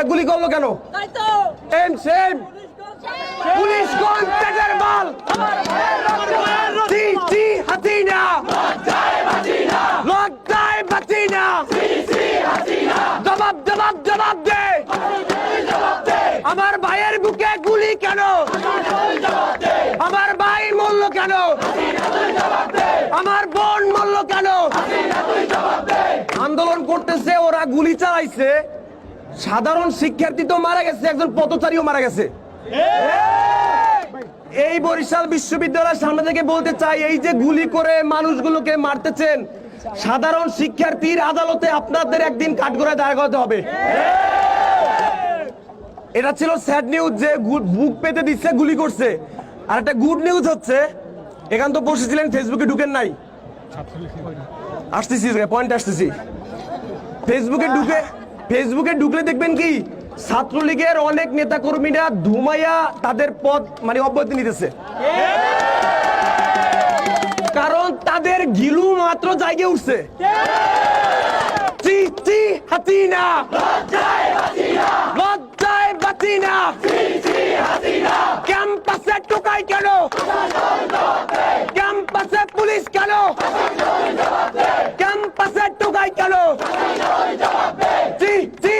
তা গুলি করল কেন? সেম পুলিশ কোন পেটের মাল জি জি হাসিনা লজ্জায় জবাব জবাব জবাব দে। আমার ভাইয়ের বুকে গুলি কেন? আমার ভাই মরল কেন? আমার বোন মরল কেন? আন্দোলন করতেছে ওরা গুলি চালাইছে। সাধারণ শিক্ষার্থী তো মারা গেছে, একজন পথচারীও মারা গেছে। এই বরিশাল বিশ্ববিদ্যালয়ের সামনে থেকে বলতে চাই, এই যে গুলি করে মানুষগুলোকে মারতেছেন, সাধারণ শিক্ষার্থীর আদালতে আপনাদের একদিন কাঠগড়ায় দাঁড় করাতে হবে। এটা ছিল স্যাড নিউজ যে বুক পেতে দিচ্ছে, গুলি করছে। আর একটা গুড নিউজ হচ্ছে, এখান তো বসেছিলেন ফেসবুকে ঢুকেন নাই। আসতেছি পয়েন্ট আসতেছি। ফেসবুকে ঢুকে ফেসবুকে ঢুকলে দেখবেন কি, ছাত্রলীগের অনেক নেতা কর্মীরা ধুমাইয়া তাদের পদ মানে অব্যাহতি নিতেছে। কারণ তাদের গিলু মাত্র জায়গায় উঠছে। ক্যাম্পাসে কেন? পুলিশ কেন ক্যাম্পাসে টোকাই কেন জি জি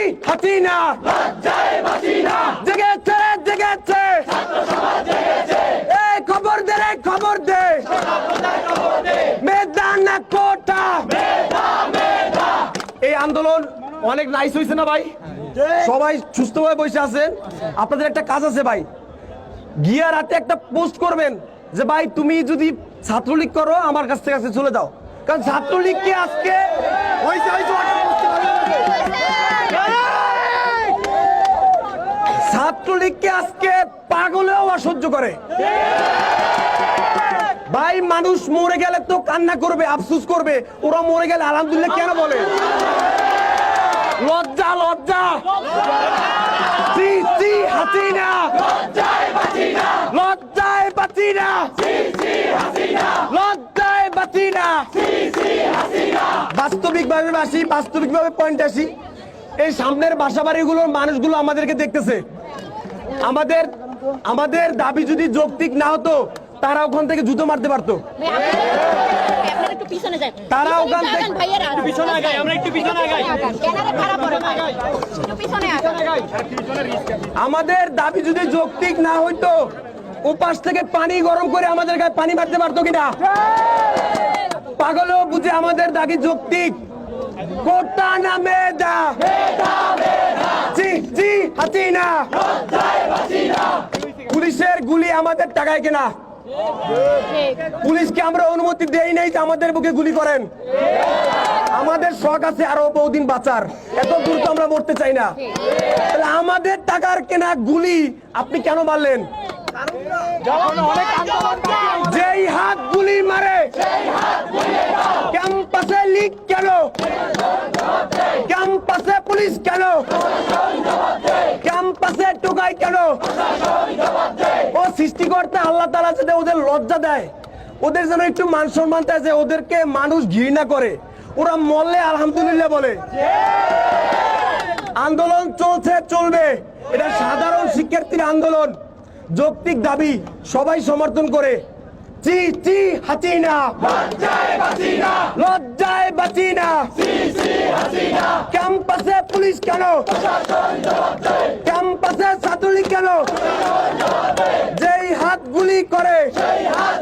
হাসিনা জেগেছে জেগেছে। এই খবর দে রে খবর দে। মেদানা কোটা। এই আন্দোলন অনেক নাইস হয়েছে না ভাই? সবাই সুস্থভাবে বসে আছেন। আপনাদের একটা কাজ আছে ভাই। গিয়া রাতে একটা পোস্ট করবেন যে ভাই তুমি যদি ছাত্রলীগ করো আমার কাছ থেকে আজকে চলে যাও। কারণ ছাত্রলীগকে আজকে হয়েছে, হয়েছে, ছাত্রলীগকে আজকে পাগলেও অসহ্য করে। ভাই, মানুষ মরে গেলে তো কান্না করবে, আফসুস করবে। ওরা মরে গেলে আলহামদুলিল্লাহ কেন বলে? লজ্জা লজ্জা। লজ্জায় লজ্জায় বাস্তবিক ভাবে আসি বাস্তবিক ভাবে পয়েন্ট আসি। এই সামনের বাসা বাড়িগুলোর মানুষগুলো আমাদেরকে দেখতেছে। আমাদের আমাদের দাবি যদি যৌক্তিক না হতো তারা ওখান থেকে জুতো মারতে পারতো। তারা ওখান থেকে- আমাদের দাবি যদি যৌক্তিক না হইতো উপাস থেকে পানি গরম করে আমাদের গায়ে পানি মারতে পারতো কিনা? পাগলও বুঝে আমাদের দাবি যৌক্তিক। কোটা না মেদা জি জি হাসিনা। পুলিশের গুলি আমাদের টাকায় কেনা। পুলিশকে আমরা অনুমতি দেই নাই যে আমাদের বুকে গুলি করেন। আমাদের শখ আছে আরও বহুদিন বাঁচার। এত দূর তো আমরা মরতে চাই না। তাহলে আমাদের টাকার কেনা গুলি আপনি কেন মারলেন? যেই হাত গুলি মারে ক্যাম্পাসে লিক কেন? ক্যাম্পাসে পুলিশ কেন? ক্যাম্পাসে টোকাই কেন? ও সৃষ্টিকর্তা আল্লাহ তালা যাতে ওদের লজ্জা দেয়, ওদের যেন একটু মান সম্মান যে ওদেরকে মানুষ ঘৃণা করে। ওরা মরলে আলহামদুলিল্লাহ বলে। আন্দোলন চলছে, চলবে। এটা সাধারণ শিক্ষার্থীর আন্দোলন, যৌক্তিক দাবি, সবাই সমর্থন করে। চি চি হাসিনা। লজ্জায় বাঁচিনা ক্যাম্পাসে পুলিশ কেন? ক্যাম্পাসে ছাত্রলীগ কেন? যেই হাত গুলি করে যেই হাত